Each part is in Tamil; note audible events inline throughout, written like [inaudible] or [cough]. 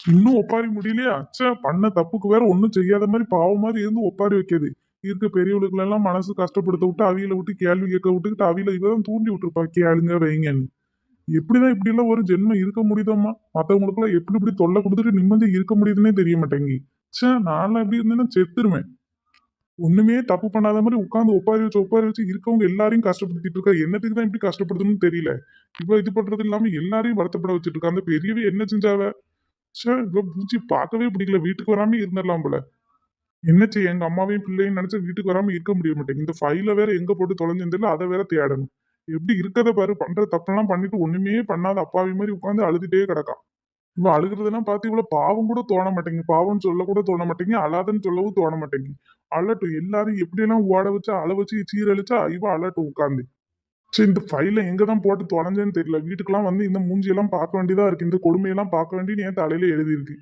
இன்னும் ஒப்பாரி முடியலையா அச்சா பண்ண தப்புக்கு வேற ஒன்றும் செய்யாத மாதிரி பாவம் மாதிரி இருந்து ஒப்பாரி வைக்கிறது இருக்க பெரியவளுக்குள்ள எல்லாம் மனசு கஷ்டப்படுத்த விட்டு அவியில விட்டு கேள்வி கேட்க விட்டுக்கிட்டு அவியில இவதான் தூண்டி விட்டுருப்பா கேளுங்க வைங்கன்னு. எப்படிதான் இப்படி எல்லாம் ஒரு ஜென்மம் இருக்க முடியுதம்மா? மற்றவங்களுக்குலாம் எப்படி இப்படி தொல்லை கொடுத்துட்டு நிம்மதி இருக்க முடியுதுன்னே தெரிய மாட்டேங்கி ச்சே நான்லாம் எப்படி இருந்தேன்னா செத்துருவேன். ஒண்ணுமே தப்பு பண்ணாத மாதிரி உட்காந்து ஒப்பாரி வச்சு ஒப்பாரி வச்சு இருக்கவங்க எல்லாரையும் கஷ்டப்படுத்திட்டு இருக்கா? என்னத்துக்கு தான் இப்படி கஷ்டப்படுதுன்னு தெரியல. இவ இது பண்றது இல்லாம எல்லாரையும் வருத்தப்பட வச்சுட்டு இருக்கா? அந்த பெரியவே என்ன செஞ்சாவ? சே இவ்வளோ பூச்சி பார்க்கவே பிடிக்கல. வீட்டுக்கு வராம இருந்துடலாம் போல. என்ன செய்ய எங்க அம்மாவையும் பிள்ளையும் நினைச்சா வீட்டுக்கு வராம இருக்க முடிய மாட்டேங்குது. இந்த ஃபைல வேற எங்க போட்டு தொலைஞ்சிருந்தாலும் அதை வேற தேடணும். எப்படி இருக்கிறத பாரு பண்ற தப்பெல்லாம் பண்ணிட்டு ஒண்ணுமே பண்ணாத அப்பாவி மாதிரி உட்காந்து அழுதுட்டே கிடக்கான் இவ அழுகுறதெல்லாம் பார்த்து இவ்வளவு பாவம் கூட தோண மாட்டேங்குது. பாவம்னு சொல்ல கூட தோண மாட்டேங்குது. அழாதன்னு சொல்லவும் தோண மாட்டேங்குது. அழட்டும். எல்லாரும் எப்படியெல்லாம் ஓட வச்சு அழ வச்சு சீரழிச்சா இவ அழட்டும் உட்காந்து சரி இந்த ஃபைல எங்க தான் போட்டு தொலைஞ்சேன்னு தெரியல. வீட்டுக்கெல்லாம் வந்து இந்த மூஞ்சியெல்லாம் பார்க்க வேண்டியதா இருக்கு. இந்த கொடுமையெல்லாம் பார்க்க வேண்டிய என் தலையில எழுதியிருக்கு.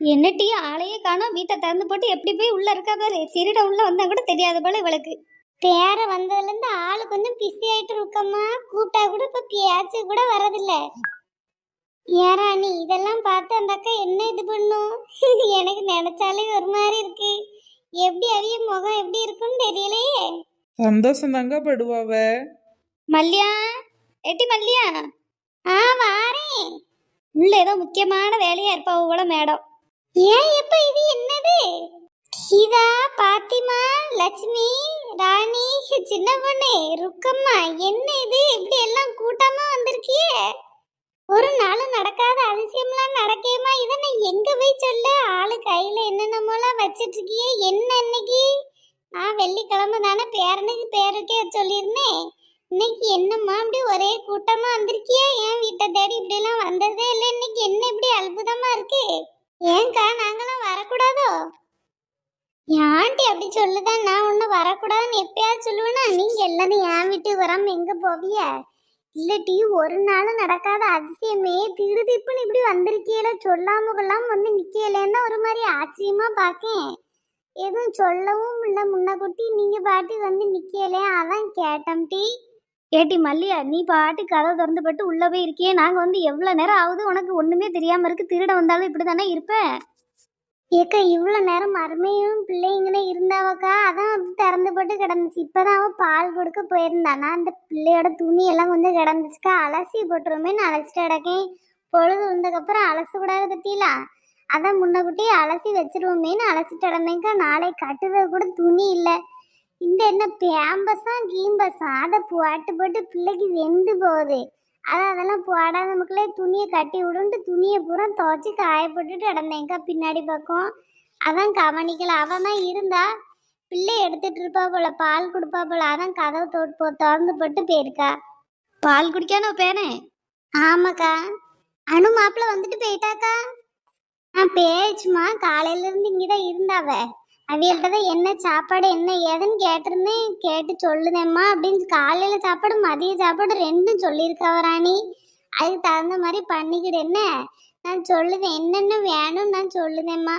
என்னட்டி ஆளையே காணோம். வீட்டை திறந்து போட்டு எப்படி போய் உள்ள இருக்கா பாரு திருட உள்ள வந்தா கூட தெரியாத போல இவளுக்கு. பேர வந்ததுல இருந்து ஆளு கொஞ்சம் பிஸி ஆயிட்டு இருக்கம்மா. கூப்பிட்டா கூட இப்ப பேச்சு கூட வரதில்ல. ஏராணி இதெல்லாம் பார்த்து அந்த அக்கா என்ன இது பண்ணும்? [laughs] எனக்கு நினைச்சாலே ஒரு மாதிரி இருக்கு. எப்படி அவிய முகம் எப்படி இருக்குன்னு தெரியலையே. சந்தோஷம் தாங்க படுவாவ. மல்லியா எட்டி மல்லியா? ஆ வாரேன். உள்ள ஏதோ முக்கியமான வேலையா இருப்பா போல மேடம். ஏன் எப்ப இது என்னது? கீதா பாத்திமா லட்சுமி ராணி சின்ன பொண்ணு ருக்கம்மா என்ன இது? இப்படி எல்லாம் கூட்டமா வந்திருக்கியே? ஒரு நாளும் நடக்காத அதிசயம்லாம் நடக்கேமா இதை நான் எங்க போய் சொல்ல? ஆளு கையில என்னென்னமோலாம் வச்சிட்டு இருக்கியே என்ன இன்னைக்கு? நான் வெள்ளிக்கிழமை தானே பேரனுக்கு பேருக்கே சொல்லியிருந்தேன். இன்னைக்கு என்னம்மா இப்படி ஒரே கூட்டமா வந்திருக்கியே? என் வீட்டை தேடி இப்படி எல்லாம் வந்ததே இல்லை. இன்னைக்கு என்ன இப்படி அற்புதமா இருக்கு? ஏன்க்கா நாங்களாம் வரக்கூடாதோ? ஏன்டி அப்படி சொல்லுதான் நான் ஒன்றும் வரக்கூடாதுன்னு எப்பயாவது சொல்லுவேனா? நீங்க எல்லாரும் என் வீட்டுக்கு வராம எங்க போவிய? இல்லட்டி ஒரு நாளும் நடக்காத அதிசயமே. திருதிப்புன்னு இப்படி வந்திருக்கீல சொல்லாம கொள்ளாம வந்து நிக்கலன்னா ஒரு மாதிரி ஆச்சரியமா பாக்கேன். எதுவும் சொல்லவும் இல்ல. முன்னகுட்டி நீங்க பாட்டி வந்து நிக்கலே அதான் கேட்டம்டி ஏட்டி மல்லியா நீ பாட்டு கதை திறந்து பட்டு உள்ளே போய் இருக்கியே. நாங்க வந்து எவ்வளவு நேரம் ஆகுது? உனக்கு ஒண்ணுமே தெரியாம இருக்கு. திருட வந்தாலும் இப்படி தானே இருப்பேன் ஏக்கா இவ்வளோ நேரம் மருமையும் பிள்ளைங்கனே இருந்தாவக்கா? அதான் அப்படி திறந்து போட்டு கிடந்துச்சு. இப்போதான் அவன் பால் கொடுக்க போயிருந்தானா அந்த பிள்ளையோட துணி எல்லாம் கொஞ்சம் கிடந்துச்சுக்கா. அலசி போட்டுருமேன்னு அலசிட்டு கிடக்கேன். பொழுது வந்ததுக்கப்புறம் அலசக்கூடாது பத்திலாம் அதான் முன்னக்கூட்டி அலசி வச்சிருவோமேன்னு அலசிட்டு கிடந்தேங்க்கா நாளை கட்டுறது கூட துணி இல்லை. இந்த என்ன பேம்பஸா கீம்பஸா? அதை பாட்டு போட்டு பிள்ளைக்கு வெந்து போகுது. அதான் அதெல்லாம் போடாத மக்களே துணியை கட்டி விடுன்ட்டு துணியை பூரா துவைச்சி காய போட்டுட்டு கிடந்தேங்க்கா பின்னாடி பக்கம். அதான் கவனிக்கல. அவன் தான் இருந்தா பிள்ளை எடுத்துட்டு இருப்பா போல பால் கொடுப்பா போல. அதான் கதவை தோட்டு போ திறந்து போட்டு போயிருக்கா. பால் குடிக்கானோ பேனே? ஆமாக்கா. அனு மாப்பிள்ள வந்துட்டு போயிட்டாக்கா. ஆ பேச்சுமா காலையில இருந்து இங்கதான் இருந்தாவ. அவியல்கிட்ட தான் என்ன சாப்பாடு என்ன ஏதுன்னு கேட்டிருந்தேன். கேட்டு சொல்லுதேம்மா அப்படின்னு காலையில் சாப்பாடு மதிய சாப்பாடு ரெண்டும் சொல்லியிருக்காவ ராணி. அதுக்கு தகுந்த மாதிரி பண்ணிக்கிடு என்ன? நான் சொல்லுதேன். என்னென்ன வேணும்னு நான் சொல்லுதேம்மா.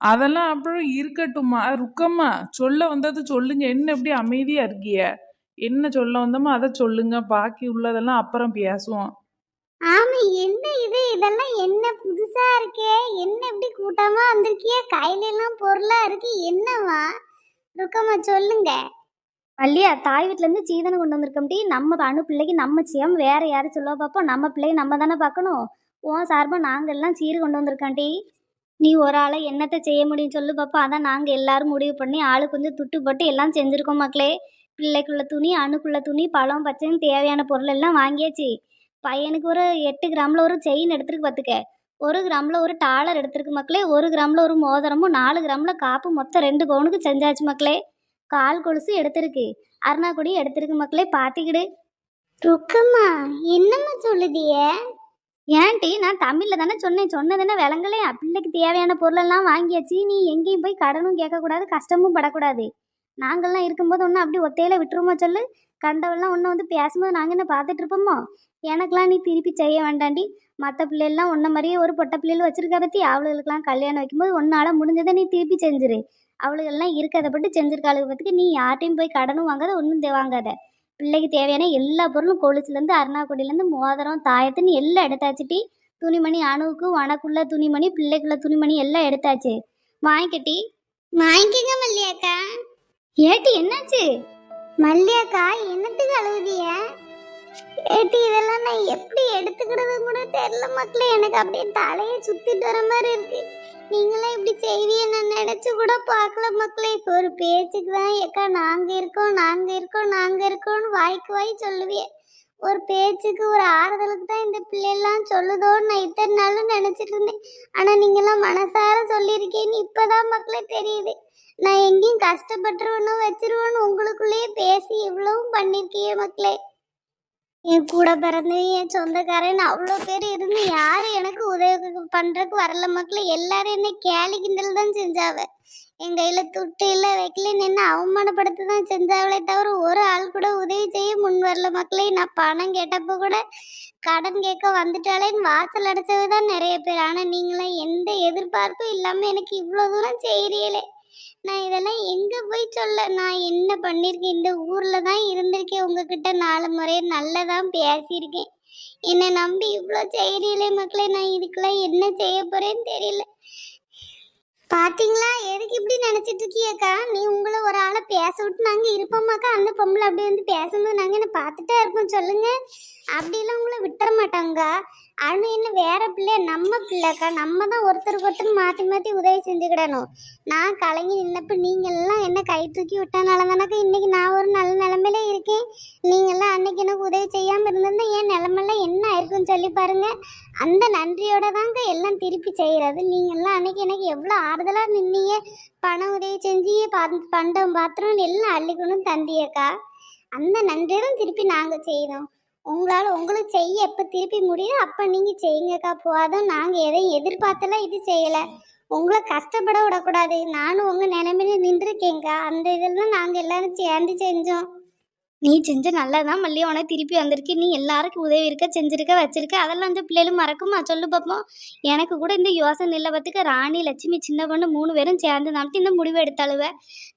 அதெல்லாம் அப்புறம் இருக்கட்டும்மா. ருக்கம்மா. சொல்ல வந்தது சொல்லுங்க. என்ன எப்படி அமைதியா இருக்கிய? என்ன சொல்ல வந்தோமோ அதை சொல்லுங்க. பாக்கி உள்ளதெல்லாம் அப்புறம் பேசுவோம். ஆமா என்ன இது? இதெல்லாம் என்ன புதுசா இருக்கே? என்ன இப்படி கூட்டமா வந்திருக்கியே? கையில எல்லாம் பொருளா இருக்கு. என்னவா? ருக்கம்மா சொல்லுங்க. பள்ளியா தாய் வீட்டுல இருந்து சீதனை கொண்டு வந்திருக்கோம்டி நம்ம அணு பிள்ளைக்கு நம்ம செய்யாம வேற யாரும் சொல்லுவா பார்ப்போம் நம்ம பிள்ளைக்கு நம்ம தானே பார்க்கணும். உன் சார்பா நாங்க எல்லாம் சீர் கொண்டு வந்திருக்கோம்டி நீ ஒரு ஆளை என்னத்தை செய்ய முடியும் சொல்லு பாப்பா அதான் நாங்க எல்லாரும் முடிவு பண்ணி ஆளு கொஞ்சம் துட்டு போட்டு எல்லாம் செஞ்சிருக்கோம் மக்களே. பிள்ளைக்குள்ள துணி அணுக்குள்ள துணி பழம் பச்சைன்னு தேவையான பொருள் எல்லாம் வாங்கியாச்சு. பையனுக்கு ஒரு எட்டு கிராமில் ஒரு செயின் எடுத்துருக்கு பார்த்துக்க ஒரு கிராமில் ஒரு டாலர் எடுத்திருக்கு மக்களே. ஒரு கிராமில் ஒரு மோதிரமும் நாலு கிராமில் காப்பு மொத்தம் ரெண்டு பவுனுக்கு செஞ்சாச்சு மக்களே. கால் கொலுசு எடுத்திருக்கு. அருணாக்குடி எடுத்திருக்கு மக்களே. பார்த்திக்கிடு ருக்கம்மா என்னம்மா சொல்லுதிய ஏன்டி நான் தமிழில் தானே சொன்னேன். சொன்னதுன்னா விளங்கலே பிள்ளைக்கு தேவையான பொருளெல்லாம் வாங்கியாச்சு. நீ எங்கேயும் போய் கடனும் கேட்கக்கூடாது கஷ்டமும் படக்கூடாது. நாங்கள்லாம் இருக்கும்போது ஒன்றும் அப்படி ஒத்தையில விட்டுருமோ சொல்லு? கண்டவெல்லாம் ஒன்று வந்து பேசும்போது நாங்கள் என்ன பார்த்துட்டு இருப்போமோ? எனக்கெல்லாம் நீ திருப்பி செய்ய வேண்டாண்டி. மற்ற பிள்ளைகள்லாம் உன்ன மாதிரியே ஒரு பொட்டை பிள்ளைகள் வச்சிருக்க பற்றி அவளுகளுக்கெல்லாம் கல்யாணம் வைக்கும்போது ஒன்றால் முடிஞ்சதை நீ திருப்பி செஞ்சிரு. அவளுகள்லாம் இருக்கிறத பட்டு செஞ்சிருக்காளுக பத்துக்கு நீ யார்ட்டையும் போய் கடனும் வாங்காத ஒன்றும் தேவாங்காத பிள்ளைக்கு தேவையான எல்லா பொருளும் கொலுசுலேருந்து அருணாக்குடியிலேருந்து மோதிரம் தாயத்துன்னு எல்லாம் எடுத்தாச்சுட்டி துணிமணி அணுவுக்கு உனக்குள்ள துணிமணி பிள்ளைக்குள்ள துணிமணி எல்லாம் எடுத்தாச்சு. வாங்கிக்கட்டி வாங்கிக்கங்க மல்லியாக்கா ஏட்டி என்னாச்சு? மல்லியாக்கா என்னத்துக்கு அழுகுதிய ஏட்டி இதெல்லாம் நான் எப்படி எடுத்துக்கிறது கூட தெரியல மக்களே. எனக்கு அப்படியே தலையை சுத்திட்டு வர மாதிரி இருக்கு. நீங்களே இப்படி செய்விய நான் நினைச்சு கூட பார்க்கல மக்களே. இப்போ ஒரு பேச்சுக்கு தான் ஏக்கா. நாங்க இருக்கோம் நாங்க இருக்கோம் நாங்க இருக்கோம்னு வாய்க்கு வாய் சொல்லுவியே. ஒரு பேச்சுக்கு ஒரு ஆறுதலுக்கு தான் இந்த பிள்ளைலாம் சொல்லுதோன்னு நான் இத்தனை நாளும் நினச்சிட்டு இருந்தேன். ஆனால் நீங்களாம் மனசார சொல்லியிருக்கேன்னு இப்பதான் மக்களே தெரியுது. நான் எங்கேயும் கஷ்டப்பட்டுருவனும் வச்சிருவேன்னு உங்களுக்குள்ளேயே பேசி இவ்வளவும் பண்ணிருக்கீங்க மக்களே. என் கூட பிறந்து என் சொந்தக்காரன் அவ்வளோ பேர் இருந்து யாரும் எனக்கு உதவி பண்றதுக்கு வரல மக்கள். எல்லாரும் என்ன கேலி கிண்டல் தான் செஞ்சாவ. என் கையில துட்டு இல்ல வைக்கல நின்று அவமானப்படுத்த தான் செஞ்சாவளே தவிர ஒரு ஆள் கூட உதவி செய்ய முன் வரல மக்களே. நான் பணம் கேட்டப்ப கூட கடன் கேட்க வந்துட்டாலேன்னு வாசல் அடைச்சது தான் நிறைய பேர். ஆனா நீங்களாம் எந்த எதிர்பார்ப்பும் இல்லாம எனக்கு இவ்வளோ தூரம் செய்யறீங்களே. நான் இதெல்லாம் எங்க சொல்ல நான் என்ன பண்ணிருக்கேன்? இந்த ஊர்ல தான் இருந்திருக்கேன். உங்ககிட்ட நாலு முறை நல்லதான் பேசியிருக்கேன். என்னை நம்பி இவ்வளோ செய்கிறீங்களே மக்களே நான் இதுக்கெல்லாம் என்ன செய்ய போறேன்னு தெரியல. பாத்தீங்களா? எதுக்கு இப்படி நினைச்சிட்டு இருக்கியக்கா நீ உங்களை ஒரு ஆளை பேச விட்டு நாங்க இருப்போமாக்கா அந்த பொம்பளை அப்படி வந்து பேசும்போது நாங்க என்ன பார்த்துட்டே இருப்போம் சொல்லுங்க. அப்படிலாம் உங்களை விட்டுற மாட்டாங்க அனு என்ன வேற பிள்ளை? நம்ம பிள்ளைக்கா நம்ம தான் ஒருத்தருக்கு ஒருத்தர் மாத்தி மாத்தி உதவி செஞ்சுக்கிடணும். நான் கலங்கி நின்னப்ப நீங்க எல்லாம் என்ன கை தூக்கி விட்டனால தானக்கா இன்னைக்கு நான் ஒரு நல்ல நிலைமையில இருக்கேன். நீங்க எல்லாம் அன்னைக்கு எனக்கு உதவி செய்யாம இருந்திருந்தா என் நிலமெல்லாம் அப்படின்னு சொல்லி பாருங்க. அந்த நன்றியோட தாங்க எல்லாம் திருப்பி செய்கிறது நீங்கள்லாம் அன்னைக்கு எனக்கு எவ்வளோ ஆறுதலாக நின்னீங்க. பண உதவி செஞ்சு பா- பண்டம் பாத்திரம் எல்லாம் அள்ளிக்கணும் தந்தியக்கா அந்த நன்றியும் திருப்பி நாங்கள் செய்தோம். உங்களால் உங்களுக்கு செய்ய எப்போ திருப்பி முடியுதோ அப்போ நீங்கள் செய்யுங்கக்கா. போதும் நாங்கள் எதையும் எதிர்பார்த்தெல்லாம் இது செய்யலை. உங்களை கஷ்டப்பட விடக்கூடாது. நானும் உங்கள் நிலைமையில நின்றுருக்கேங்க்கா அந்த இதெல்லாம் நாங்கள் எல்லாரும் சேர்ந்து செஞ்சோம். நீ செஞ்ச நல்லதான் மல்லி உனக்கு திருப்பி வந்திருக்கு. நீ எல்லாருக்கும் உதவி இருக்க செஞ்சிருக்க வச்சிருக்க. அதெல்லாம் அந்த பிள்ளைகளும் மறக்குமா? சொல்லு பார்ப்போம் எனக்கு கூட இந்த யோசனை இல்லை பார்த்துக்க ராணி லட்சுமி சின்ன பொண்ணு மூணு பேரும் சேர்ந்து நம்பிட்டு இந்த முடிவு எடுத்தாளுவ.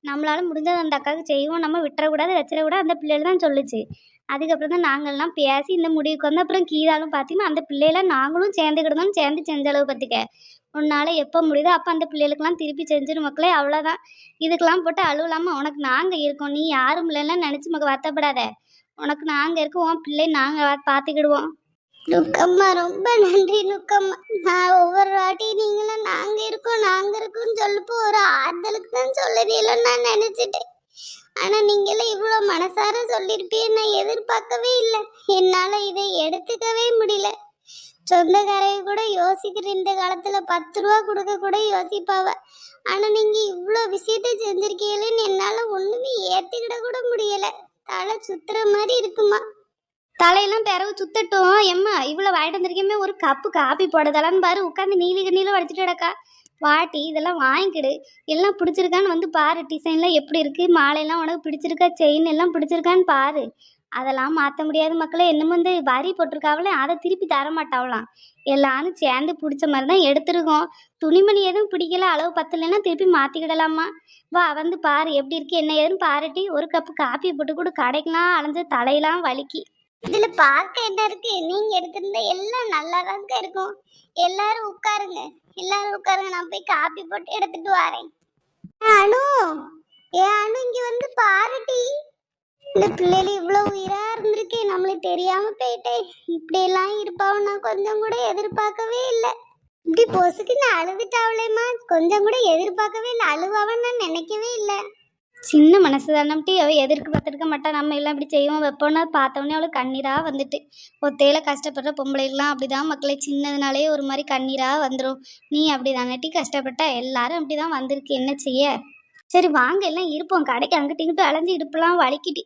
நம்மளால முடிஞ்சது அந்த அக்காவுக்கு செய்வோம். நம்ம விட்டுறக்கூடாது வச்சிடக்கூடாது அந்த பிள்ளைகள் தான் சொல்லுச்சு. அதுக்கப்புறம் தான் நாங்கள்லாம் பேசி இந்த முடிவுக்கு வந்து அப்புறம் கீதாலும் பார்த்தீங்கன்னா அந்த பிள்ளைகளை நாங்களும் சேர்ந்துக்கிட்டோம் சேர்ந்து செஞ்ச அளவு பார்த்துக்க உன்னால் எப்போ முடியுதோ அப்போ அந்த பிள்ளைகளுக்கெல்லாம் திருப்பி செஞ்சிடும் மக்களே அவ்வளோதான் இதுக்கெல்லாம் போட்டு அழுவலாமா? உனக்கு நாங்கள் இருக்கோம். நீ யாரும் இல்லைன்னா நினச்சி மக்கள் வருத்தப்படாத. உனக்கு நாங்கள் இருக்கோம். உன் பிள்ளை நாங்கள் பார்த்துக்கிடுவோம் லுக்கம்மா ரொம்ப நன்றி லுக்கம்மா. நான் ஒவ்வொரு வாட்டி நீங்களும் நாங்கள் இருக்கோம் நாங்கள் இருக்கோம்னு சொல்லப்போ ஒரு ஆறுதலுக்கு தான் சொல்லுறீங்களோ நான் நினச்சிட்டேன். ஆனால் நீங்களும் இவ்வளோ மனசார சொல்லியிருப்பேன் நான் எதிர்பார்க்கவே இல்லை. என்னால் இதை எடுத்துக்கவே முடியல. சொந்தக்காரங்க கூட யோசிக்கிற இந்த காலத்தில் பத்து ரூபா கொடுக்க கூட யோசிப்பாவ. ஆனால் நீங்கள் இவ்வளோ விஷயத்த செஞ்சுருக்கீங்களேன்னு என்னால் ஒன்றுமே ஏத்துக்கிட கூட முடியலை. தலை சுத்துற மாதிரி இருக்குமா? தலையெல்லாம் பிறகு சுத்தட்டும். எம்மா இவ்வளோ வாங்கிட்டு வந்திருக்கேமே ஒரு கப்பு காப்பி போடுதலான்னு பாரு. உட்காந்து நீலி கண்ணியில் வடிச்சிட்டு கிடக்கா. வாட்டி இதெல்லாம் வாங்கிக்கிடு. எல்லாம் பிடிச்சிருக்கான்னு வந்து பாரு. டிசைன்லாம் எப்படி இருக்குது மாலையெல்லாம் உனக்கு பிடிச்சிருக்கா? செயின் எல்லாம் பிடிச்சிருக்கான்னு பாரு. அதெல்லாம் மாற்ற முடியாத மக்களே. என்னமோ வந்து வரி போட்டிருக்காவளே அதை திருப்பி தர மாட்டாவலாம் எல்லாரும் சேர்ந்து பிடிச்ச மாதிரி தான் எடுத்துருக்கோம். துணிமணி எதுவும் பிடிக்கல அளவு பத்தலைன்னா திருப்பி மாற்றிக்கிடலாமா வா வந்து பாரு எப்படி இருக்கு என்ன ஏதுன்னு பாருட்டி ஒரு கப்பு காப்பி போட்டு கூட கடைக்கலாம் அலைஞ்சு தலையெல்லாம் வலிக்கி. இதுல பார்க்க என்ன இருக்கு? நீங்க எடுத்திருந்த எல்லாம் நல்லா தாங்க இருக்கும். எல்லாரும் உட்காருங்க. எல்லாரும் உட்காருங்க நான் போய் காப்பி போட்டு எடுத்துட்டு வரேன். அனு ஏ அனு இங்க வந்து பாருட்டி இந்த பிள்ளைகள் இவ்வளவு உயிராக இருந்திருக்கே நம்மளுக்கு தெரியாமல் போயிட்டேன் இப்படியெல்லாம் இருப்பாவும் நான் கொஞ்சம் கூட எதிர்பார்க்கவே இல்லை. இப்படி பொசுக்குன்னு அழுதுட்டாவளேம்மா. கொஞ்சம் கூட எதிர்பார்க்கவே இல்லை. அழுவாவன்னு நான் நினைக்கவே இல்லை. சின்ன மனசு தானம்ட்டி அவள் எதிர்க்கு பார்த்துருக்க மாட்டா. நம்ம எல்லாம் இப்படி செய்வோம். வைப்போம்னா பார்த்தோன்னே அவளுக்கு கண்ணீராக வந்துட்டு. ஒத்தையில கஷ்டப்படுற பொம்பளைலாம் அப்படிதான். மக்களை சின்னதுனாலே ஒரு மாதிரி கண்ணீராக வந்துடும் நீ அப்படி தானட்டி கஷ்டப்பட்ட எல்லாரும் அப்படி தான் வந்திருக்கு. என்ன செய்ய? சரி வாங்க எல்லாம் இருப்போம். கடைக்கு அங்கிட்டு இங்கிட்டு அலைஞ்சு இடுப்பெல்லாம் வலிக்கிட்டு.